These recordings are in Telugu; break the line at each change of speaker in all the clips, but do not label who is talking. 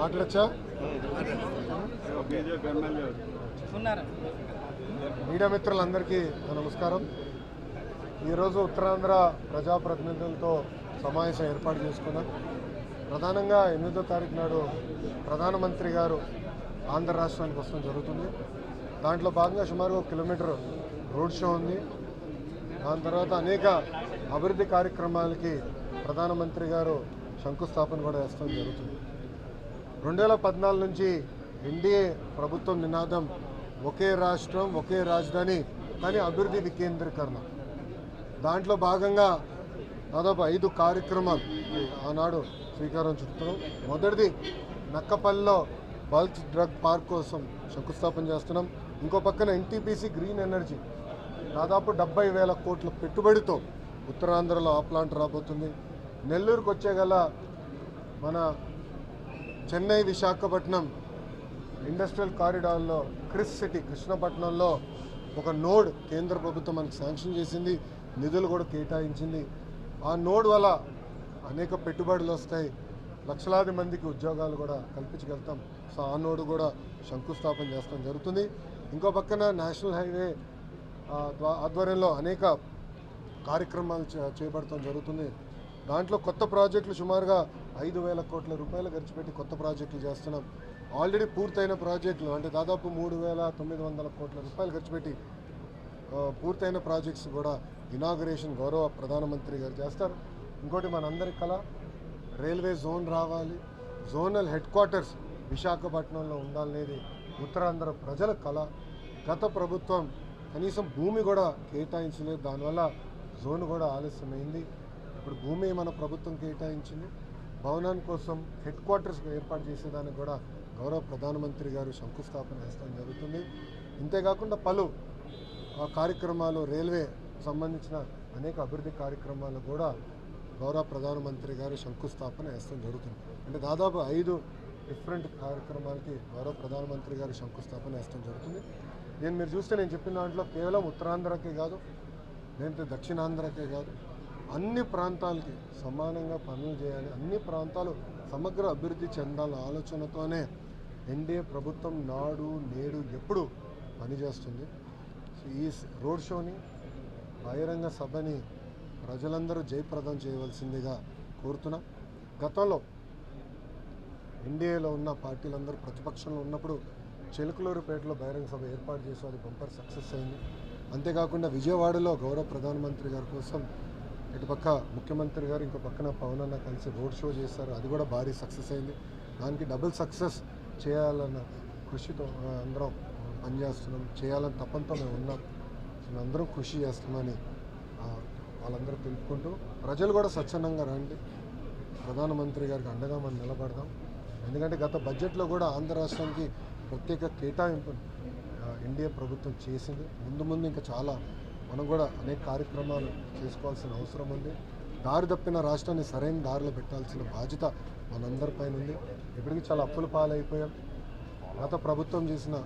మాట్లాడచ్చా? మీడియా మిత్రులందరికీ నమస్కారం. ఈరోజు ఉత్తరాంధ్ర ప్రజాప్రతినిధులతో సమావేశం ఏర్పాటు చేసుకున్నాం. ప్రధానంగా ఎనిమిదో తారీఖు నాడు ప్రధానమంత్రి గారు ఆంధ్ర రాష్ట్రానికి వస్తడం జరుగుతుంది. దాంట్లో భాగంగా సుమారు ఒక కిలోమీటర్ రోడ్ షో ఉంది. దాని తర్వాత అనేక అభివృద్ధి కార్యక్రమాలకి ప్రధానమంత్రి గారు శంకుస్థాపన కూడా వేస్తడం జరుగుతుంది. రెండు వేల పద్నాలుగు నుంచి ఎన్డీఏ ప్రభుత్వం నినాదం ఒకే రాష్ట్రం ఒకే రాజధాని కానీ అభివృద్ధి వికేంద్రీకరణ. దాంట్లో భాగంగా దాదాపు ఐదు కార్యక్రమాలు ఆనాడు శ్రీకారం చుడుతున్నాం మొదటిది నక్కపల్లిలో బల్క్ డ్రగ్ పార్క్ కోసం శంకుస్థాపన చేస్తున్నాం. ఇంకో పక్కన ఎన్టీపీసీ గ్రీన్ ఎనర్జీ. దాదాపు డెబ్బై వేల కోట్ల పెట్టుబడితో ఉత్తరాంధ్రలో ఆ ప్లాంట్ రాబోతుంది. నెల్లూరుకు వచ్చే గల మన చెన్నై విశాఖపట్నం ఇండస్ట్రియల్ కారిడార్లో క్రిస్ సిటీ కృష్ణపట్నంలో ఒక నోడ్ కేంద్ర ప్రభుత్వం మనకు శాంక్షన్ చేసింది. నిధులు కూడా కేటాయించింది. ఆ నోడ్ వల్ల అనేక పెట్టుబడులు వస్తాయి. లక్షలాది మందికి ఉద్యోగాలు కూడా కల్పించగలుగుతాం. సో ఆ నోడు కూడా శంకుస్థాపన చేస్తాం జరుగుతుంది. ఇంకో పక్కన నేషనల్ హైవే ఆధ్వర్యంలో అనేక కార్యక్రమాలు చే- చేపడటం జరుగుతుంది. దాంట్లో కొత్త ప్రాజెక్టులు సుమారుగా ఐదు వేల కోట్ల రూపాయలు ఖర్చు పెట్టి కొత్త ప్రాజెక్టులు చేస్తున్నాం. ఆల్రెడీ పూర్తయిన ప్రాజెక్టులు అంటే దాదాపు మూడు వేల తొమ్మిది వందల కోట్ల రూపాయలు ఖర్చు పెట్టి పూర్తయిన ప్రాజెక్ట్స్ కూడా ఇనాగరేషన్ గౌరవ ప్రధానమంత్రి గారు చేస్తారు. ఇంకోటి మనందరి కళ రైల్వే జోన్ రావాలి. జోనల్ హెడ్ క్వార్టర్స్ విశాఖపట్నంలో ఉండాలనేది ఉత్తరాంధ్ర ప్రజల కళ గత ప్రభుత్వం కనీసం భూమి కూడా కేటాయించలేదు. దానివల్ల జోన్ కూడా ఆలస్యమైంది. ఇప్పుడు భూమి మన ప్రభుత్వం కేటాయించింది. భవనాని కోసం హెడ్ క్వార్టర్స్ ఏర్పాటు చేసేదానికి కూడా గౌరవ ప్రధానమంత్రి గారు శంకుస్థాపన చేస్తాం జరుగుతుంది. ఇంతేకాకుండా పలు ఆ కార్యక్రమాలు రైల్వే సంబంధించిన అనేక అభివృద్ధి కార్యక్రమాలు కూడా గౌరవ ప్రధానమంత్రి గారు శంకుస్థాపన వేస్తాం జరుగుతుంది. అంటే దాదాపు ఐదు డిఫరెంట్ కార్యక్రమాలకి గౌరవ ప్రధానమంత్రి గారు శంకుస్థాపన వేస్తాం జరుగుతుంది. నేను మీరు చూస్తే నేను చెప్పిన దాంట్లో కేవలం ఉత్తరాంధ్రకే కాదు లేదంటే దక్షిణాంధ్రకే కాదు అన్ని ప్రాంతాలకి సమానంగా పనులు చేయాలి. అన్ని ప్రాంతాలు సమగ్ర అభివృద్ధి చెందాలన్న ఆలోచనతోనే ఎన్డీఏ ప్రభుత్వం నాడు నేడు ఎప్పుడు పనిచేస్తుంది. ఈ రోడ్ షోని బహిరంగ సభని ప్రజలందరూ జయప్రదం చేయవలసిందిగా కోరుతున్నా. గతంలో ఎన్డీఏలో ఉన్న పార్టీలందరూ ప్రతిపక్షంలో ఉన్నప్పుడు చిలుకలూరుపేటలో బహిరంగ సభ ఏర్పాటు చేసి అది బంపర్ సక్సెస్ అయింది. అంతేకాకుండా విజయవాడలో గౌరవ ప్రధానమంత్రి గారి కోసం ఇటుపక్క ముఖ్యమంత్రి గారు ఇంకో పక్కన పవన్ అన్న కలిసి రోడ్ షో చేశారు. అది కూడా భారీ సక్సెస్ అయింది. దానికి డబుల్ సక్సెస్ చేయాలన్న కృషితో అందరం పనిచేస్తున్నాం చేయాలని తప్పంతో మేము ఉన్నాం. మేము అందరం కృషి చేస్తామని వాళ్ళందరూ తెలుపుకుంటూ ప్రజలు కూడా స్వచ్ఛందంగా రండి. ప్రధానమంత్రి గారికి అండగా మనం నిలబడదాం. ఎందుకంటే గత బడ్జెట్లో కూడా ఆంధ్ర రాష్ట్రానికి ప్రత్యేక కేటాయింపు ఎన్డీఏ ప్రభుత్వం చేసింది. ముందు ముందు ఇంకా చాలా మనం కూడా అనేక కార్యక్రమాలు చేసుకోవాల్సిన అవసరం ఉంది. దారి తప్పిన రాష్ట్రాన్ని సరైన దారిలో పెట్టాల్సిన బాధ్యత మనందరిపైన ఉంది. ఇప్పటికీ చాలా అప్పుల పాలైపోయాం. గత ప్రభుత్వం చేసిన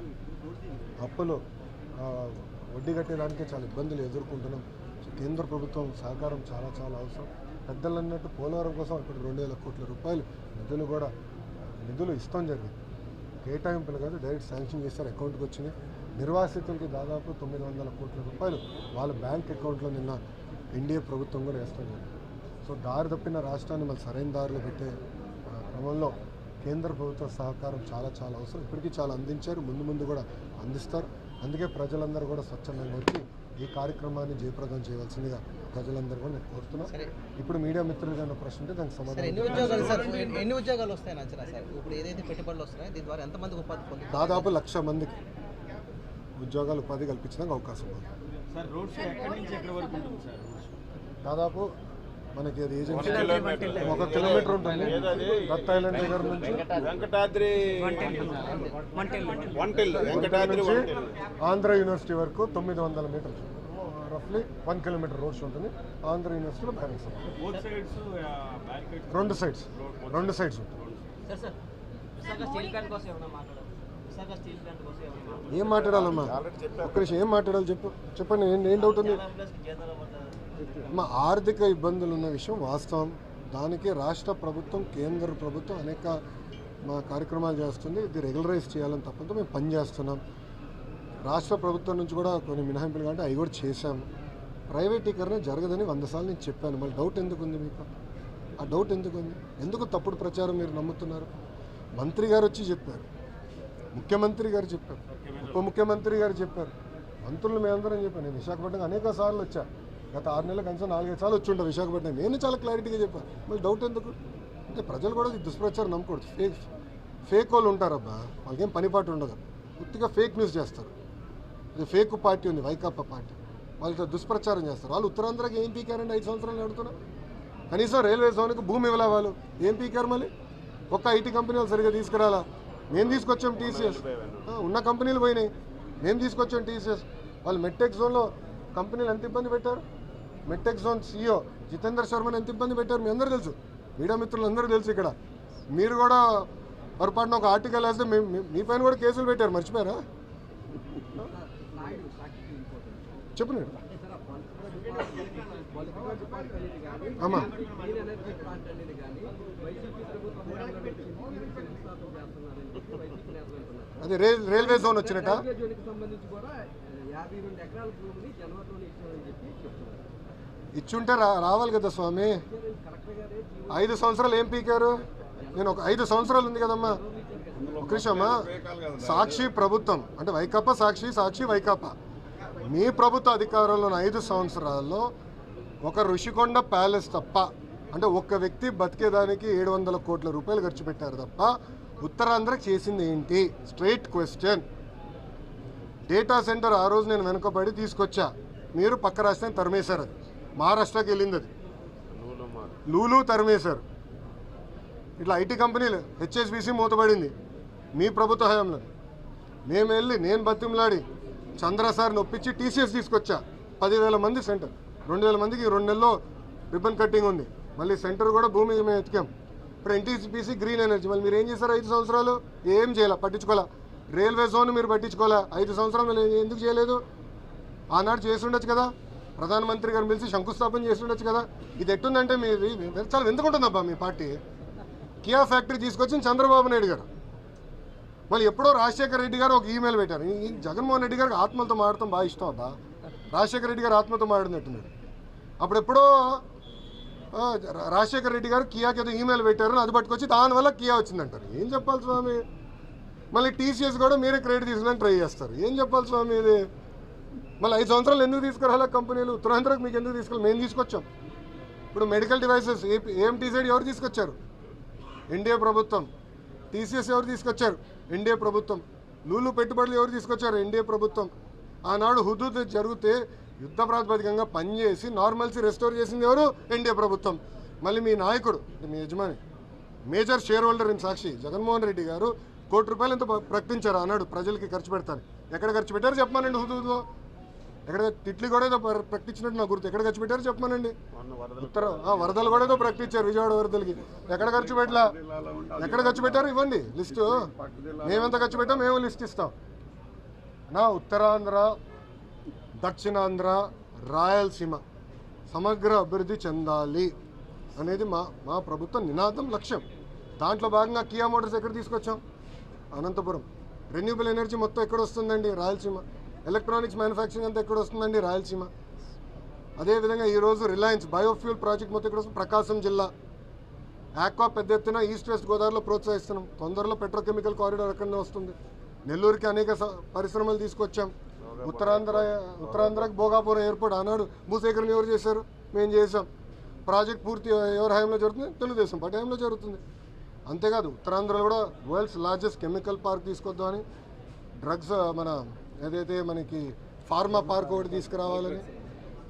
అప్పులు వడ్డీ కట్టేదానికే చాలా ఇబ్బందులు ఎదుర్కొంటున్నాం. కేంద్ర ప్రభుత్వం సహకారం చాలా చాలా అవసరం. పెద్దలు అన్నట్టు పోలవరం కోసం ఇప్పుడు రెండు వేల కోట్ల రూపాయలు నిధులు కూడా నిధులు ఇస్తాం జరిగింది. కేటాయింపులు కాదు డైరెక్ట్ శాంక్షన్ చేస్తారు అకౌంట్కి వచ్చినాయి. నిర్వాసితులకి దాదాపు తొమ్మిది వందల కోట్ల రూపాయలు వాళ్ళ బ్యాంక్ అకౌంట్లో నిన్న ఎన్డీఏ ప్రభుత్వం కూడా వేస్తాం సో దారి తప్పిన రాష్ట్రాన్ని మళ్ళీ సరైన దారిలో పెట్టే క్రమంలో కేంద్ర ప్రభుత్వ సహకారం చాలా చాలా అవసరం. ఇప్పటికీ చాలా అందించారు. ముందు ముందు కూడా అందిస్తారు. అందుకే ప్రజలందరూ కూడా స్వచ్ఛందంగా వచ్చి ఈ కార్యక్రమాన్ని జయప్రదం చేయవలసిందిగా ప్రజలందరూ కూడా నేను కోరుతున్నా. ఇప్పుడు మీడియా మిత్రులు ఏమైనా ప్రశ్న ఉంటే దానికి సమాధానం దాదాపు లక్ష మందికి. ఉద్యోగాలు ఉపాధి కల్పించడానికి అవకాశం ఉంది.
సార్ రోడ్ షో ఎక్కడి నుంచి ఎక్కడి వరకు ఉంటుంది సార్ రోడ్ షో
దాదాపు మనకి అది ఏజెన్సీ ఒక కిలోమీటర్. ఉంటుంది. దత్ ఐలాండ్ దగ్గర నుంచి
వెంకటాద్రి.
ఆంధ్ర యూనివర్సిటీ వరకు తొమ్మిది వందల మీటర్స్ రఫ్లీ వన్ కిలోమీటర్ రోడ్స్ ఉంటుంది. ఆంధ్ర యూనివర్సిటీలో
సైడ్స్ బ్యారికేడ్స్
రెండు సైడ్స్ రెండు సైడ్స్ ఉంటుంది ఏం మాట్లాడాలమ్మా? ఒక్క ఏం మాట్లాడాలి చెప్పు. చెప్పండి ఏం ఏం డౌట్ ఉంది? మా ఆర్థిక ఇబ్బందులు ఉన్న విషయం వాస్తవం. దానికి రాష్ట్ర ప్రభుత్వం కేంద్ర ప్రభుత్వం అనేక మా కార్యక్రమాలు చేస్తుంది. ఇది రెగ్యులరైజ్ చేయాలని తప్పంతో మేము పని చేస్తున్నాం. రాష్ట్ర ప్రభుత్వం నుంచి కూడా కొన్ని మినహాయింపులు కంటే అవి కూడా చేశాము. ప్రైవేటీకరణ జరగదని వంద సార్లు నేను చెప్పాను. మళ్ళీ డౌట్ ఎందుకు ఉంది మీకు? ఆ డౌట్ ఎందుకు ఉంది? ఎందుకు తప్పుడు ప్రచారం మీరు నమ్ముతున్నారు? మంత్రి గారు వచ్చి చెప్పారు. ముఖ్యమంత్రి గారు చెప్పారు. ఉప ముఖ్యమంత్రి గారు చెప్పారు. మంత్రులు మేమందరం చెప్పాను. నేను విశాఖపట్నం అనేక సార్లు వచ్చా. గత ఆరు నెలల కనీసం నాలుగైదు సార్లు వచ్చి ఉంటా విశాఖపట్నం. నేను చాలా క్లారిటీగా చెప్పాను. మళ్ళీ డౌట్ ఎందుకు? అంటే ప్రజలు కూడా దుష్ప్రచారం నమ్మకూడదు. ఫేక్ ఫేక్ వాళ్ళు ఉంటారబ్బా. వాళ్ళకేం పనిపాటు ఉండదు. పూర్తిగా ఫేక్ న్యూస్ చేస్తారు. ఇది ఫేక్ పార్టీ ఉంది వైకాపా పార్టీ. వాళ్ళతో దుష్ప్రచారం చేస్తారు. వాళ్ళు ఉత్తరాంధ్రకి ఏం పీకారండి ఐదు సంవత్సరాలు నడుతున్నా? కనీసం రైల్వే జోన్కి భూమి ఇవ్వలే వాళ్ళు. ఏం పీకారు మళ్ళీ? ఒక్క ఐటీ కంపెనీలు సరిగ్గా తీసుకురాలా? మేము తీసుకొచ్చాం టీసీఎస్ ఉన్న కంపెనీలు పోయినాయి. మేము తీసుకొచ్చాం టీసీఎస్ వాళ్ళు మెట్టెక్ జోన్లో కంపెనీలు ఎంత ఇబ్బంది పెట్టారు? మెట్టెక్ జోన్ సీఈఓ జితేందర్ శర్మని ఎంత ఇబ్బంది పెట్టారు? మీ అందరూ తెలుసు. మీడియా మిత్రులు అందరూ తెలుసు ఇక్కడ. మీరు కూడా పొరపాటున ఒక ఆర్టికల్ వేస్తే మీ పైన కూడా కేసులు పెట్టారు. మర్చిపోయారా? చెప్పు నేను. అమ్మా. అదే రైల్ రైల్వే జోన్ వచ్చినట్ట? ఇచ్చుంటే రా రావాలి కదా స్వామి. ఐదు సంవత్సరాలు ఏం పీకారు? నేను ఒక ఐదు సంవత్సరాలు ఉంది కదమ్మా. నిమిషమ్మా సాక్షి ప్రభుత్వం. అంటే వైకాపా సాక్షి సాక్షి వైకాపా. మీ ప్రభుత్వ అధికారంలో ఐదు సంవత్సరాల్లో ఒక ఋషికొండ ప్యాలెస్ తప్ప అంటే ఒక్క వ్యక్తి బతికేదానికి ఏడు వందల కోట్ల రూపాయలు ఖర్చు పెట్టారు తప్ప ఉత్తరాంధ్ర చేసింది ఏంటి? స్ట్రైట్ క్వశ్చన్ డేటా సెంటర్ ఆ రోజు నేను వెనుకబడి తీసుకొచ్చా. మీరు పక్క రాష్ట్రాన్ని తరిమేశారు అది. మహారాష్ట్రకి వెళ్ళింది అది. లూలు తరిమేశారు. ఇట్లా ఐటీ కంపెనీలు హెచ్ఎస్బిసి మూతపడింది మీ ప్రభుత్వ హయాంలో. మేము వెళ్ళి నేను బతిమలాడి చంద్ర సార్ నొప్పించి టీసీఎస్ తీసుకొచ్చా. పదివేల మంది సెంటర్. రెండు వేల మందికి రెండు నెలల్లో రిబ్బన్ కట్టింగ్ ఉంది. మళ్ళీ సెంటర్ కూడా భూమి మేము ఎతికాం ఇప్పుడు ఎన్టీసీపీసీ గ్రీన్ ఎనర్జీ మళ్ళీ మీరు ఏం చేశారు ఐదు సంవత్సరాలు? ఏం చేయాల? పట్టించుకోవాలా? రైల్వే జోన్ మీరు పట్టించుకోవాలా? ఐదు సంవత్సరాలు ఎందుకు చేయలేదు? ఆనాడు చేసి ఉండొచ్చు కదా. ప్రధానమంత్రి గారు పిలిచి శంకుస్థాపన చేసి ఉండొచ్చు కదా. ఇది ఎట్టుందంటే మీది చాలా ఎందుకుంటుందబ్బా మీ పార్టీ. కియా ఫ్యాక్టరీ తీసుకొచ్చింది చంద్రబాబు నాయుడు గారు. మళ్ళీ ఎప్పుడో రాజశేఖర రెడ్డి గారు ఒక ఈమెయిల్ పెట్టారు. ఈ జగన్మోహన్ రెడ్డి గారికి ఆత్మలతో మాడటం బాగా ఇష్టం అబ్బా. రాజశేఖర రెడ్డి గారు ఆత్మతో మాడినట్టున్నాడు అప్పుడెప్పుడో రాజశేఖర రెడ్డి గారు కియాకి ఏదో ఈమెయిల్ పెట్టారు అది పట్టుకొచ్చి దానివల్ల కియా వచ్చిందంటారు. ఏం చెప్పాలి స్వామి? మళ్ళీ టీసీఎస్ కూడా మీరే క్రెడిట్ తీసుకుని ట్రై చేస్తారు. ఏం చెప్పాలి స్వామి ఇది? మళ్ళీ ఐదు సంవత్సరాలు ఎందుకు తీసుకురాలా కంపెనీలు? ఉత్తరాంధ్రకు మీకు ఎందుకు తీసుకురా మేము తీసుకొచ్చాం. ఇప్పుడు మెడికల్ డివైసెస్ ఏఎంటీ సైడ్ ఎవరు తీసుకొచ్చారు? ఎన్డీఏ ప్రభుత్వం. టీసీఎస్ ఎవరు తీసుకొచ్చారు? ఎన్డీఏ ప్రభుత్వం. లూలు పెట్టుబడులు ఎవరు తీసుకొచ్చారు? ఎన్డీఏ ప్రభుత్వం. ఆనాడు హుదూద్ జరిగితే యుద్ధ ప్రాతిపదికంగా పనిచేసి నార్మల్సీ రెస్టోర్ చేసింది ఎవరు? ఎన్డీఏ ప్రభుత్వం. మళ్ళీ మీ నాయకుడు మీ యజమాని major shareholder in Sakshi Jaganmohan Reddy garu కోటి రూపాయలు ఎంత ప్రకటించారు? అన్నాడు. ప్రజలకి ఖర్చు పెడతాను. ఎక్కడ ఖర్చు పెట్టారు? చెప్పమానండి హుదూద్లో ఎక్కడ తిట్లు కూడా ఏదో ప్ర- ప్రకటించినట్టు నాకు గుర్తు. ఎక్కడ ఖర్చు పెట్టారు? చెప్పమానండి. ఉత్తర ఆ, వరదలు కూడా ఏదో ప్రకటించారు విజయవాడ వరదలకి. ఎక్కడ ఖర్చు పెట్టలా? ఎక్కడ ఖర్చు పెట్టారు? ఇవ్వండి. లిస్టు. మేమెంత ఖర్చు పెట్టాం? మేము లిస్ట్ ఇస్తాం. నా ఉత్తరాంధ్ర దక్షిణాంధ్ర రాయలసీమ సమగ్ర అభివృద్ధి చెందాలి అనేది మా మా ప్రభుత్వ నినాదం లక్ష్యం. దాంట్లో భాగంగా కియా మోటార్స్ ఎక్కడ తీసుకొచ్చాం? అనంతపురం. రెన్యూబుల్ ఎనర్జీ మొత్తం ఎక్కడ వస్తుందండి? రాయలసీమ. ఎలక్ట్రానిక్స్ మ్యానుఫ్యాక్చరింగ్ అంతా ఎక్కడ వస్తుందండి? రాయలసీమ. అదేవిధంగా ఈరోజు రిలయన్స్ బయోఫ్యూల్ ప్రాజెక్ట్ మొత్తం ఇక్కడ వస్తుంది? ప్రకాశం జిల్లా. ఆక్వా పెద్ద ఎత్తున ఈస్ట్ వెస్ట్ గోదావరిలో ప్రోత్సహిస్తున్నాం. తొందరలో పెట్రోకెమికల్ కారిడార్ ఎక్కడ వస్తుంది? నెల్లూరుకి అనేక స- పరిశ్రమలు తీసుకొచ్చాం. ఉత్తరాంధ్ర ఉత్తరాంధ్రకి భోగాపురం ఎయిర్పోర్ట్ ఆనాడు భూసేకరణ ఎవరు చేశారు? మేము చేసాం ప్రాజెక్ట్ పూర్తి ఎవరి హయాంలో జరుగుతుంది? తెలుగుదేశం పార్టీ హయాంలో జరుగుతుంది. అంతేకాదు ఉత్తరాంధ్రలో కూడా వరల్డ్స్ లార్జెస్ట్ కెమికల్ పార్క్ తీసుకొద్దామని డ్రగ్స్ మన ఏదైతే మనకి ఫార్మా పార్క్ ఒకటి తీసుకురావాలని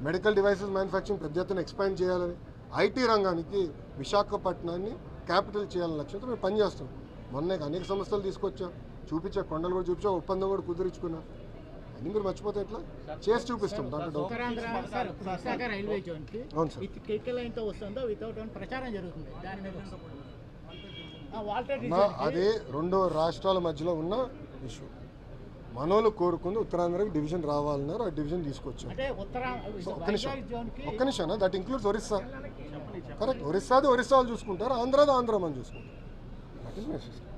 మెడికల్ డివైసెస్ మ్యానుఫ్యాక్చరింగ్ పెద్ద ఎత్తున ఎక్స్పాండ్ చేయాలని ఐటీ రంగానికి విశాఖపట్నాన్ని క్యాపిటల్ చేయాలని లక్ష్యంతో మేము పనిచేస్తాం మొన్నే అనేక సంస్థలు తీసుకొచ్చాం. చూపించా కొండలు కూడా చూపించా ఒప్పందం కూడా కుదిరించుకున్నాం. అన్ని మీరు మర్చిపోతే ఎట్లా? చేసి చూపిస్తాం దాంట్లో అవును సార్. అదే రెండు రాష్ట్రాల మధ్యలో ఉన్న ఇష్యూ మనోళ్ళు కోరుకుంది ఉత్తరాంధ్రకి డివిజన్ రావాలన్నారు ఆ డివిజన్ తీసుకొచ్చాం ఒక్క నిమిషం
వైజాగ్ జోన్కి
ఒక్క నిమిషం దట్ ఇంక్లూడ్స్ ఒరిస్సా. కరెక్ట్ ఒరిస్సాది ఒరిస్సా వాళ్ళు చూసుకుంటారు ఆంధ్రాది ఆంధ్ర మనం చూసుకుంటాం. That is my system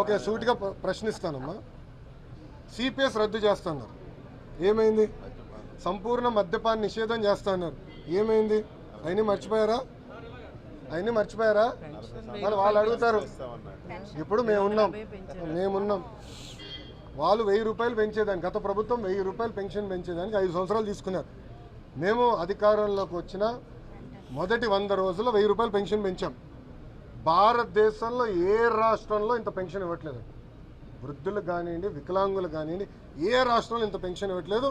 okay సూటిగా ప్రశ్నిస్తానమ్మా. సిపిఎస్ రద్దు చేస్తున్నారు. ఏమైంది? సంపూర్ణ మద్యపాన నిషేధం చేస్తున్నారు. ఏమైంది? అయినా మర్చిపోయారా? అయినా మర్చిపోయారా? మరి వాళ్ళు అడుగుతారు. ఇప్పుడు మేమున్నాం మేమున్నాం వాళ్ళు వెయ్యి రూపాయలు పెంచేదానికి గత ప్రభుత్వం వెయ్యి రూపాయలు పెన్షన్ పెంచేదానికి ఐదు సంవత్సరాలు తీసుకున్నారు. మేము అధికారంలోకి వచ్చిన మొదటి వంద రోజుల్లో వెయ్యి రూపాయలు పెన్షన్ పెంచాం. భారతదేశంలో ఏ రాష్ట్రంలో ఇంత పెన్షన్ ఇవ్వట్లేదు? వృద్ధులకు కానివ్వండి వికలాంగులకు కానివ్వండి ఏ రాష్ట్రంలో ఇంత పెన్షన్ ఇవ్వట్లేదు?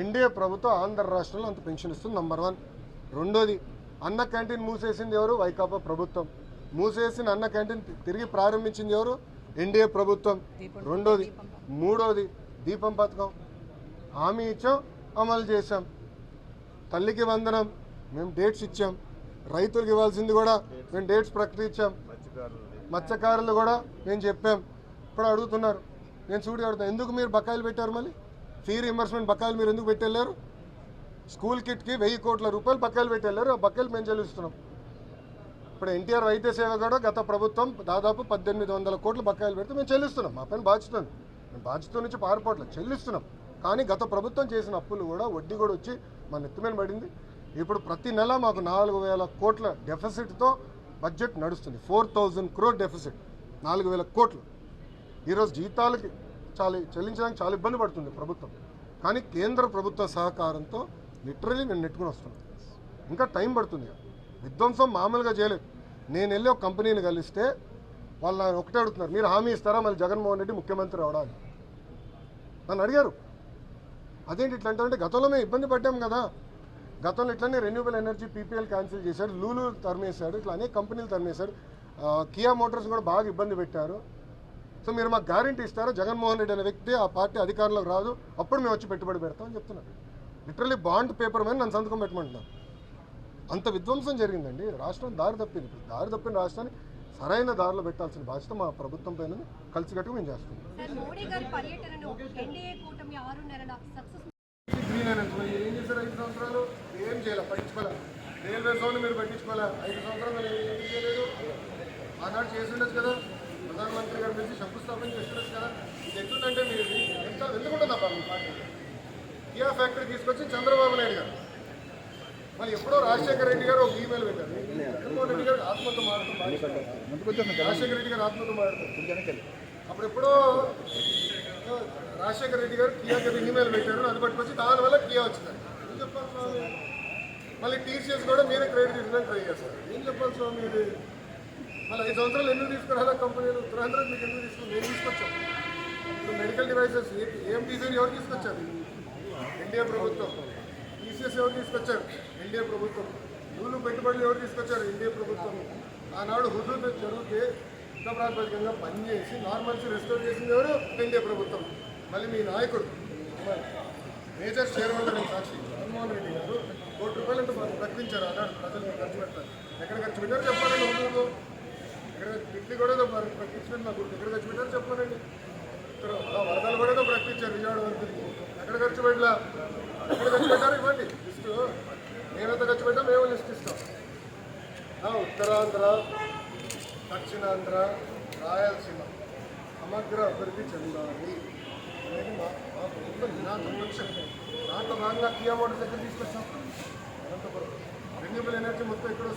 ఎన్డీఏ ప్రభుత్వం ఆంధ్ర రాష్ట్రంలో అంత పెన్షన్ ఇస్తుంది నంబర్ వన్. రెండోది అన్న క్యాంటీన్ మూసేసింది ఎవరు? వైకాపా ప్రభుత్వం. మూసేసిన అన్న క్యాంటీన్ తిరిగి ప్రారంభించింది ఎవరు? ఎన్డీఏ ప్రభుత్వం. రెండోది మూడోది దీపం పథకం. హామీ ఇచ్చాం అమలు చేశాం. తల్లికి వందనం మేము డేట్స్ ఇచ్చాం. రైతులకు ఇవ్వాల్సింది కూడా మేము డేట్స్ ప్రకటించాం. మత్స్యకారులు కూడా మేము చెప్పాం. ఇప్పుడు అడుగుతున్నారు. నేను చూడి అడుగుతాను ఎందుకు మీరు బకాయిలు పెట్టారు మళ్ళీ? ఫీ రింబర్స్మెంట్ బకాయిలు మీరు ఎందుకు పెట్టలేరు స్కూల్ కిట్కి వెయ్యి కోట్ల రూపాయలు బకాయిలు పెట్టలేరు ఆ బకాయిలు మేము చెల్లిస్తున్నాం. ఇప్పుడు ఎన్టీఆర్ వైద్య సేవ కూడా గత ప్రభుత్వం దాదాపు పద్దెనిమిది వందల కోట్ల బకాయిలు పెడితే మేము చెల్లిస్తున్నాం. మా పైన బాధ్యత మేము బాధ్యత నుంచి పారిపోవట్లేదు. చెల్లిస్తున్నాం. కానీ గత ప్రభుత్వం చేసిన అప్పులు కూడా వడ్డీ కూడా వచ్చి మన ఎత్తుమైన పడింది. ఇప్పుడు ప్రతి నెల మాకు నాలుగు వేల కోట్ల డెఫిసిట్తో బడ్జెట్ నడుస్తుంది. ఫోర్ థౌజండ్ క్రోర్ డెఫిసిట్ నాలుగు వేల కోట్లు. ఈరోజు జీతాలకి చాలా చెల్లించడానికి చాలా ఇబ్బంది పడుతుంది ప్రభుత్వం. కానీ కేంద్ర ప్రభుత్వ సహకారంతో లిటరలీ నేను నెట్టుకుని వస్తున్నాను ఇంకా టైం పడుతుంది విధ్వంసం మామూలుగా చేయలేదు. నేను వెళ్ళి ఒక కంపెనీని కలిస్తే వాళ్ళు నన్ను ఒకటే అడుగుతున్నారు. మీరు హామీ ఇస్తారా? మళ్ళీ జగన్మోహన్ రెడ్డి ముఖ్యమంత్రి అవడానికి. నన్ను అడిగారు. అదేంటి ఇట్లా అంటే గతంలో మేము ఇబ్బంది పడ్డాం కదా. గతంలో ఇట్లనే రెన్యూబుల్ ఎనర్జీ పీపీఎల్ క్యాన్సిల్ చేశాడు లూలు తరిమేశాడు ఇట్లా అనేక కంపెనీలు తరిమేశాడు కియా మోటార్స్ కూడా బాగా ఇబ్బంది పెట్టారు. సో మీరు మాకు గ్యారంటీ ఇస్తారా? జగన్మోహన్ రెడ్డి అనే వ్యక్తి ఆ పార్టీ అధికారంలోకి రాదు అప్పుడు మేము వచ్చి పెట్టుబడి పెడతామని చెప్తున్నారు. లిటరలీ బాండ్ పేపర్ మీద నన్ను సంతకం పెట్టమంటున్నారు. అంత విధ్వంసం జరిగిందండి. రాష్ట్రం దారి తప్పింది. ఇప్పుడు దారి తప్పిన రాష్ట్రాన్ని సరైన దారిలో పెట్టాల్సిన బాధ్యత మా ప్రభుత్వం పైన ఉంది. కలిసికట్టుగా మేము చేస్తున్నాం.
సార్ మోడీ గారి పర్యటనను ఎన్డీఏ కూటమి ఆరు నెలల సక్సెస్
గ్రీన్ ఎనర్జీ మరి ఏం చేశారు ఐదు సంవత్సరాలు? ఏం చేయాలి? పట్టించుకోలే రైల్వే జోన్ మీరు పట్టించుకోలే ఐదు సంవత్సరాలు ఏం చేయలేదు? ఆనాడు చేసి ఉండొచ్చు కదా? ప్రధానమంత్రి గారు పిలిచి శంకుస్థాపన చేస్తుండొచ్చు కదా? ఇది ఎట్లుందంటే మీరు ఎంత ఎందుకు ఉంటుంది అబ్బా మీ పార్టీ? కియా ఫ్యాక్టరీ తీసుకొచ్చి చంద్రబాబు నాయుడు గారు. మళ్ళీ ఎప్పుడో రాజశేఖర రెడ్డి గారు ఒక ఈమెయిల్ పెట్టారు. జగన్మోహన్ రెడ్డి గారు ఆత్మహత్య మాట్లాడుతున్నారు రాజశేఖర రెడ్డి గారు ఆత్మహత్య మాట్లాడుతున్నారు అప్పుడు ఎప్పుడో రాజశేఖర రెడ్డి గారు కియా గారు ఈమెయిల్ పెట్టారు. అది పట్టుకొచ్చి దానివల్ల కియా వచ్చింది ఏం చెప్పాలి మళ్ళీ టీసీఎస్ కూడా మీరే క్రెడిట్ తీసుకోవడానికి ట్రై చేస్తారు ఏం చెప్పాలి స్వామి ఇది? మళ్ళీ ఐదు సంవత్సరాలు ఎందుకు తీసుకురాలా కంపెనీలు ఉత్తరాంధ్ర మీకు ఎందుకు తీసుకుని నేను తీసుకొచ్చాం ఇప్పుడు మెడికల్ డివైసెస్ ఏం తీసేది ఎవరు తీసుకొచ్చారు? ఎన్డీఏ ప్రభుత్వం. టీసీఎస్ ఎవరు తీసుకొచ్చారు? ఎన్డీఏ ప్రభుత్వం. నూలు పెట్టుబడులు ఎవరు తీసుకొచ్చారు? ఎన్డీఏ ప్రభుత్వం. ఆనాడు హుజూర్ జరిగితే యుద్ధ ప్రాతిపదికంగా పనిచేసి నార్మల్సీ రెస్టోర్ చేసింది ఎవరు? ఎన్డీఏ ప్రభుత్వం. మళ్ళీ మీ నాయకుడు. మేజర్ షేర్ హోల్డర్ అని సాక్షి జగన్మోహన్ రెడ్డి కోటి రూపాయలు ఎంత ప్రకటించారు అన్నాడు ప్రజలు ఖర్చు పెట్టారు. ఎక్కడ ఖర్చు పెట్టారు చెప్పాలండి హుదూదు ఇక్కడ ఇడ్లీ కూడా ఏదో మరి ప్రకటించలేదు నాకు ఎక్కడ ఖర్చు పెట్టారు చెప్పాలండి. ఇక్కడ వరదలు కూడా ప్రకటించారు విజయవాడ వరకు ఎక్కడ ఖర్చు పెట్టలా? ఎక్కడ ఖర్చు పెట్టారు ఇవ్వండి. లిస్టు. మేమెంత ఖర్చు పెట్టాం మేము లిస్ట్ ఇస్తాం. ఉత్తరాంధ్ర దక్షిణాంధ్ర రాయలసీమ. సమగ్ర అభివృద్ధి చెందాలి. అనేది మా మా ప్రభుత్వం నినాదం. లక్ష్యం దాంట్లో భాగంగా కియా మోటార్స్ దగ్గర తీసుకొచ్చాం అనంతపురం రెన్యూబుల్ ఎనర్జీ మొత్తం ఇక్కడ